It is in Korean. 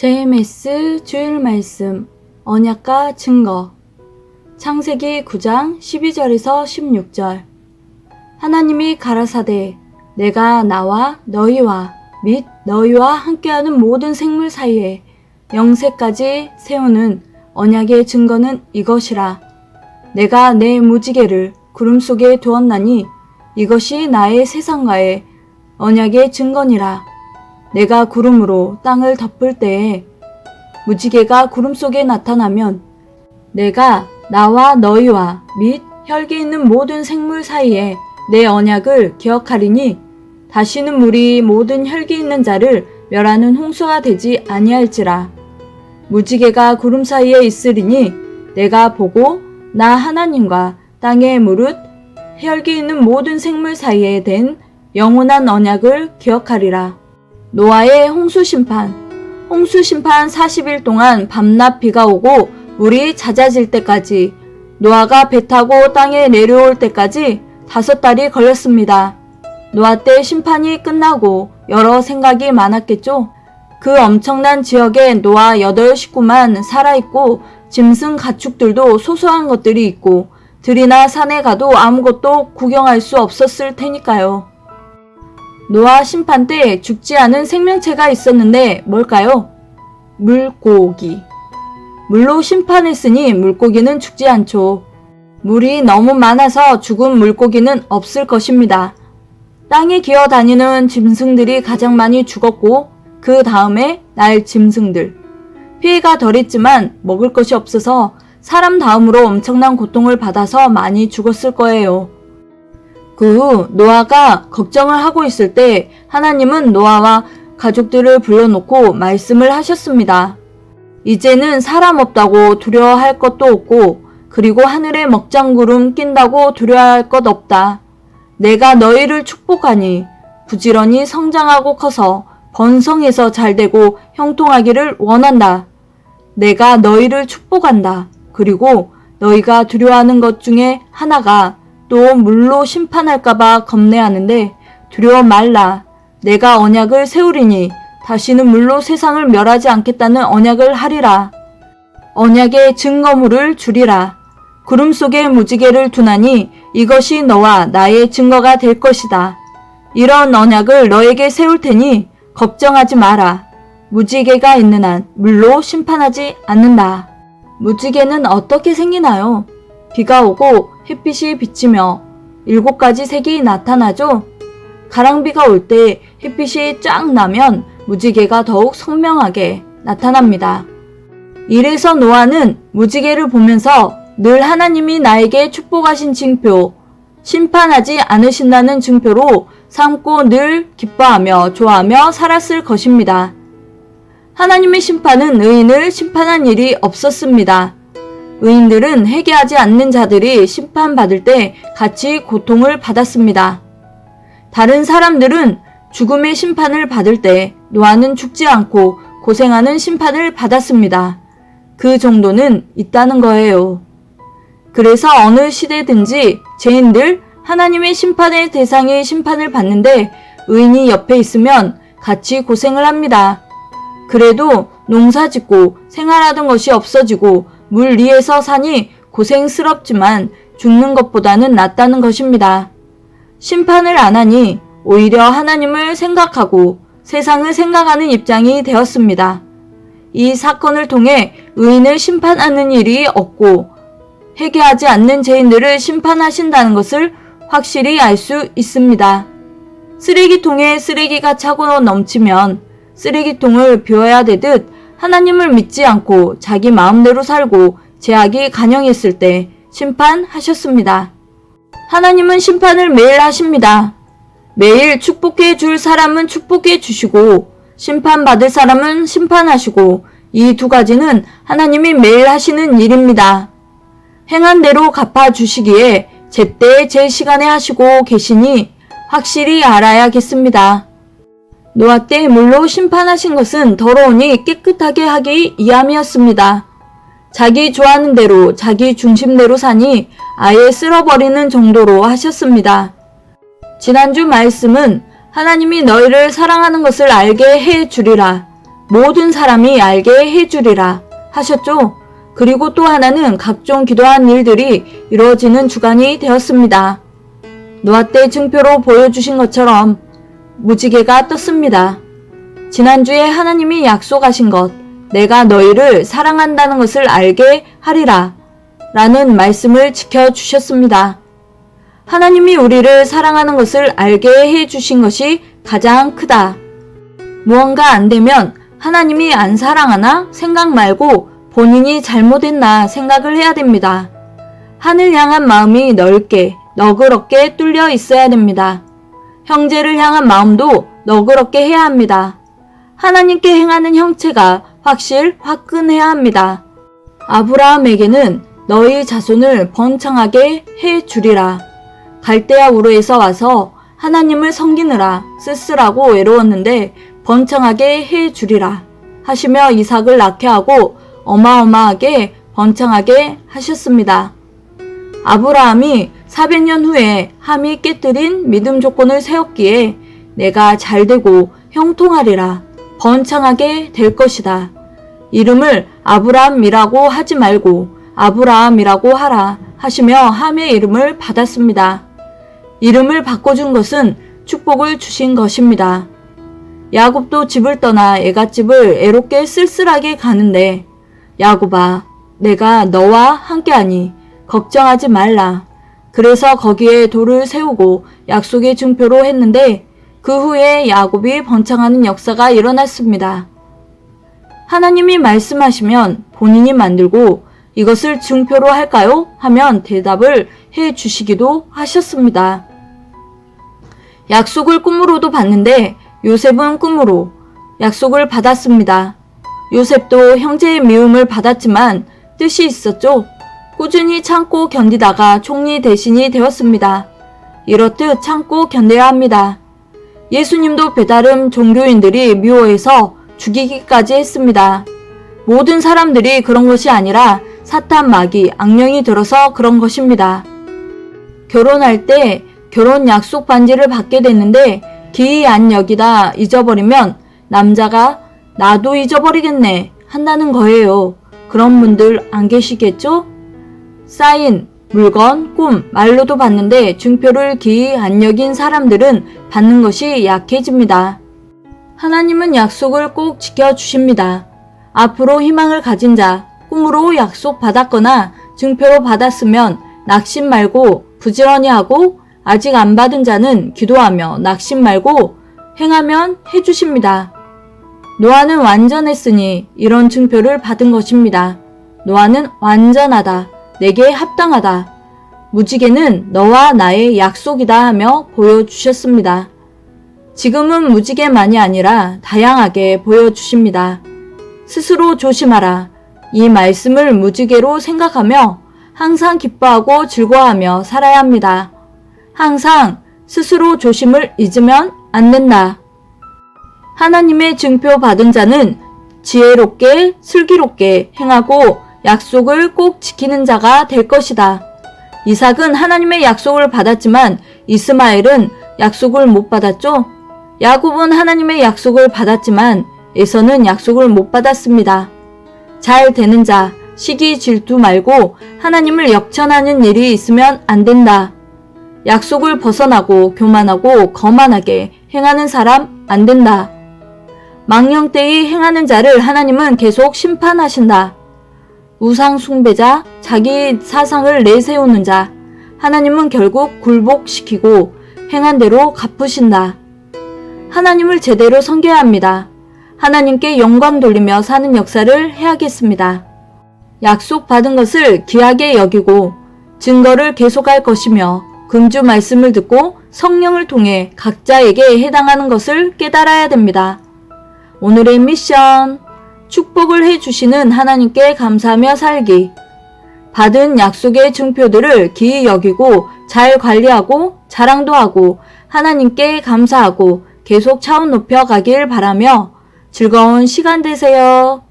JMS 주일 말씀 언약과 증거. 창세기 9장 12절에서 16절. 하나님이 가라사대 내가 나와 너희와 및 너희와 함께하는 모든 생물 사이에 영세까지 세우는 언약의 증거는 이것이라. 내가 내 무지개를 구름 속에 두었나니 이것이 나의 세상과의 언약의 증거니라 내가 구름으로 땅을 덮을 때에 무지개가 구름 속에 나타나면 내가 나와 너희와 및 혈기 있는 모든 생물 사이에 내 언약을 기억하리니 다시는 물이 모든 혈기 있는 자를 멸하는 홍수가 되지 아니할지라 무지개가 구름 사이에 있으리니 내가 보고 나 하나님과 땅에 무릇 혈기 있는 모든 생물 사이에 된 영원한 언약을 기억하리라. 노아의 홍수 심판. 홍수 심판 40일 동안 밤낮 비가 오고 물이 잦아질 때까지 노아가 배 타고 땅에 내려올 때까지 다섯 달이 걸렸습니다. 노아 때 심판이 끝나고 여러 생각이 많았겠죠. 그 엄청난 지역에 노아 여덟 식구만 살아있고 짐승 가축들도 소소한 것들이 있고 들이나 산에 가도 아무것도 구경할 수 없었을 테니까요. 노아 심판 때 죽지 않은 생명체가 있었는데 뭘까요? 물고기. 물로 심판했으니 물고기는 죽지 않죠. 물이 너무 많아서 죽은 물고기는 없을 것입니다. 땅에 기어 다니는 짐승들이 가장 많이 죽었고 그 다음에 날 짐승들. 피해가 덜했지만 먹을 것이 없어서 사람 다음으로 엄청난 고통을 받아서 많이 죽었을 거예요. 그 후 노아가 걱정을 하고 있을 때 하나님은 노아와 가족들을 불러놓고 말씀을 하셨습니다. 이제는 사람 없다고 두려워할 것도 없고 그리고 하늘에 먹장구름 낀다고 두려워할 것 없다. 내가 너희를 축복하니 부지런히 성장하고 커서 번성해서 잘되고 형통하기를 원한다. 내가 너희를 축복한다. 그리고 너희가 두려워하는 것 중에 하나가 또 물로 심판할까봐 겁내하는데 두려워 말라. 내가 언약을 세우리니 다시는 물로 세상을 멸하지 않겠다는 언약을 하리라. 언약의 증거물을 주리라. 구름 속에 무지개를 두나니 이것이 너와 나의 증거가 될 것이다. 이런 언약을 너에게 세울 테니 걱정하지 마라. 무지개가 있는 한 물로 심판하지 않는다. 무지개는 어떻게 생기나요? 비가 오고 햇빛이 비치며 일곱 가지 색이 나타나죠? 가랑비가 올 때 햇빛이 쫙 나면 무지개가 더욱 선명하게 나타납니다. 이래서 노아는 무지개를 보면서 늘 하나님이 나에게 축복하신 징표, 심판하지 않으신다는 증표로 삼고 늘 기뻐하며 좋아하며 살았을 것입니다. 하나님의 심판은 의인을 심판한 일이 없었습니다. 의인들은 회개하지 않는 자들이 심판받을 때 같이 고통을 받았습니다. 다른 사람들은 죽음의 심판을 받을 때 노아는 죽지 않고 고생하는 심판을 받았습니다. 그 정도는 있다는 거예요. 그래서 어느 시대든지 죄인들 하나님의 심판의 대상이 심판을 받는데 의인이 옆에 있으면 같이 고생을 합니다. 그래도 농사 짓고 생활하던 것이 없어지고 물 위에서 사니 고생스럽지만 죽는 것보다는 낫다는 것입니다. 심판을 안 하니 오히려 하나님을 생각하고 세상을 생각하는 입장이 되었습니다. 이 사건을 통해 의인을 심판하는 일이 없고 회개하지 않는 죄인들을 심판하신다는 것을 확실히 알 수 있습니다. 쓰레기통에 쓰레기가 차고 넘치면 쓰레기통을 비워야 되듯 하나님을 믿지 않고 자기 마음대로 살고 제약이 간영했을 때 심판하셨습니다. 하나님은 심판을 매일 하십니다. 매일 축복해 줄 사람은 축복해 주시고 심판받을 사람은 심판하시고 이 두 가지는 하나님이 매일 하시는 일입니다. 행한 대로 갚아 주시기에 제때 제 시간에 하시고 계시니 확실히 알아야겠습니다. 노아 때 물로 심판하신 것은 더러우니 깨끗하게 하기 이함이었습니다. 자기 좋아하는 대로 자기 중심대로 사니 아예 쓸어버리는 정도로 하셨습니다. 지난주 말씀은 하나님이 너희를 사랑하는 것을 알게 해 주리라. 모든 사람이 알게 해 주리라 하셨죠. 그리고 또 하나는 각종 기도한 일들이 이루어지는 주간이 되었습니다. 노아 때 증표로 보여주신 것처럼 무지개가 떴습니다. 지난주에 하나님이 약속하신 것, 내가 너희를 사랑한다는 것을 알게 하리라. 라는 말씀을 지켜주셨습니다. 하나님이 우리를 사랑하는 것을 알게 해 주신 것이 가장 크다. 무언가 안 되면 하나님이 안 사랑하나 생각 말고 본인이 잘못했나 생각을 해야 됩니다. 하늘 향한 마음이 넓게, 너그럽게 뚫려 있어야 됩니다. 형제를 향한 마음도 너그럽게 해야 합니다. 하나님께 행하는 형체가 확실, 화끈해야 합니다. 아브라함에게는 너희 자손을 번창하게 해 주리라. 갈대아 우르에서 와서 하나님을 섬기느라 쓸쓸하고 외로웠는데 번창하게 해 주리라. 하시며 이삭을 낳게 하고 어마어마하게 번창하게 하셨습니다. 아브라함이 400년 후에 함이 깨뜨린 믿음 조건을 세웠기에 내가 잘되고 형통하리라 번창하게 될 것이다. 이름을 아브라함이라고 하지 말고 아브라함이라고 하라 하시며 함의 이름을 받았습니다. 이름을 바꿔준 것은 축복을 주신 것입니다. 야곱도 집을 떠나 애갓집을 애롭게 쓸쓸하게 가는데 야곱아 내가 너와 함께하니 걱정하지 말라. 그래서 거기에 돌을 세우고 약속의 증표로 했는데 그 후에 야곱이 번창하는 역사가 일어났습니다. 하나님이 말씀하시면 본인이 만들고 이것을 증표로 할까요? 하면 대답을 해 주시기도 하셨습니다. 약속을 꿈으로도 봤는데 요셉은 꿈으로 약속을 받았습니다. 요셉도 형제의 미움을 받았지만 뜻이 있었죠. 꾸준히 참고 견디다가 총리 대신이 되었습니다. 이렇듯 참고 견뎌야 합니다. 예수님도 배다른 종교인들이 미워해서 죽이기까지 했습니다. 모든 사람들이 그런 것이 아니라 사탄 마귀 악령이 들어서 그런 것입니다. 결혼할 때 결혼 약속 반지를 받게 됐는데 기이 안 여기다 잊어버리면 남자가 나도 잊어버리겠네 한다는 거예요. 그런 분들 안 계시겠죠? 사인, 물건, 꿈, 말로도 받는데 증표를 기이 안 여긴 사람들은 받는 것이 약해집니다. 하나님은 약속을 꼭 지켜주십니다. 앞으로 희망을 가진 자, 꿈으로 약속 받았거나 증표로 받았으면 낙심 말고 부지런히 하고 아직 안 받은 자는 기도하며 낙심 말고 행하면 해주십니다. 노아는 완전했으니 이런 증표를 받은 것입니다. 노아는 완전하다. 내게 합당하다. 무지개는 너와 나의 약속이다 하며 보여주셨습니다. 지금은 무지개만이 아니라 다양하게 보여주십니다. 스스로 조심하라. 이 말씀을 무지개로 생각하며 항상 기뻐하고 즐거워하며 살아야 합니다. 항상 스스로 조심을 잊으면 안 된다. 하나님의 증표 받은 자는 지혜롭게 슬기롭게 행하고 약속을 꼭 지키는 자가 될 것이다. 이삭은 하나님의 약속을 받았지만 이스마엘은 약속을 못 받았죠? 야곱은 하나님의 약속을 받았지만 에서는 약속을 못 받았습니다. 잘 되는 자, 시기 질투 말고 하나님을 역천하는 일이 있으면 안 된다. 약속을 벗어나고 교만하고 거만하게 행하는 사람 안 된다. 망령되이 행하는 자를 하나님은 계속 심판하신다. 우상 숭배자, 자기 사상을 내세우는 자, 하나님은 결국 굴복시키고 행한 대로 갚으신다. 하나님을 제대로 섬겨야 합니다. 하나님께 영광 돌리며 사는 역사를 해야겠습니다. 약속 받은 것을 귀하게 여기고 증거를 계속할 것이며 금주 말씀을 듣고 성령을 통해 각자에게 해당하는 것을 깨달아야 됩니다. 오늘의 미션. 축복을 해주시는 하나님께 감사하며 살기. 받은 약속의 증표들을 기이 여기고 잘 관리하고 자랑도 하고 하나님께 감사하고 계속 차원 높여 가길 바라며 즐거운 시간 되세요.